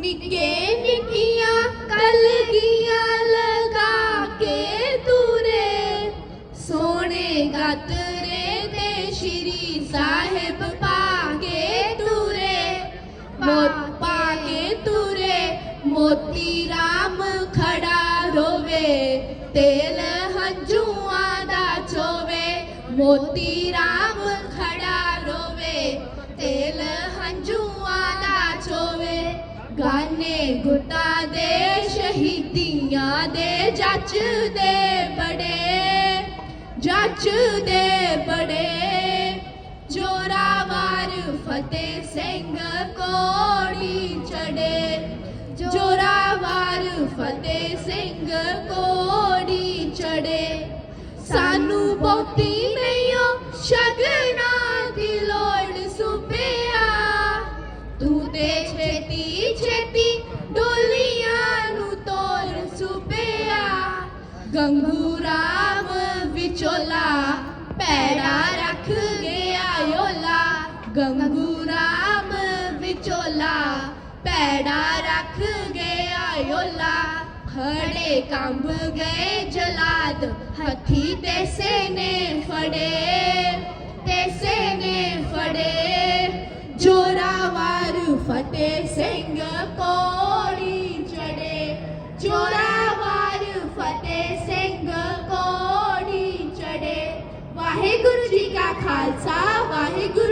निके निकिया, कलगिया लगा के तुरे सोने गतरे ते श्री साहेब पागे तुरे पागे तुरे मोती राम खड़ा रोवे। तेल हंजुआ दा छोवे मोती राम खड़ा रोवे। तेल ਗਾਨੇ ਗੁੱਟਾ ਦੇ ਸ਼ਹੀਦੀਆਂ ਦੇ ਜੱਜ ਦੇ ਬੜੇ ਜੱਜ ਦੇ ਬੜੇ ਜੋਰਾਵਰ ਫਤਿਹ ਸਿੰਘ ਕੋੜੀ ਚੜੇ ਜੋਰਾਵਰ ਫਤਿਹ ਸਿੰਘ ਕੋੜੀ ਚੜੇ ਸਾਨੂੰ ਬਹੁਤੀ ਨਹੀਂਓ ਸ਼ਗਨਾਂ ਗੰਗੂ ਰਾਮ ਵਿਚੋਲਾ ਪੈੜਾ ਰੱਖ ਗਿਆ ਯੋਲਾ ਗੰਗੂ ਰਾਮ ਵਿਚੋਲਾ ਪੈੜਾ ਰੱਖ ਗਿਆ ਯੋਲਾ ਖੜੇ ਕੰਬ ਗਏ ਜਲਾਦ ਹੱਥੀ ਤੇਸੇ ਨੇ ਫੜੇ ਤੇਸੇ ਨੇ ਫੜੇ ਜੋਰਾਵਰ ਫਤਿਹ ਸਿੰਘ ਕੋੜੀ ਖਾਲਸਾ ਵਾਹਿਗੁਰੂ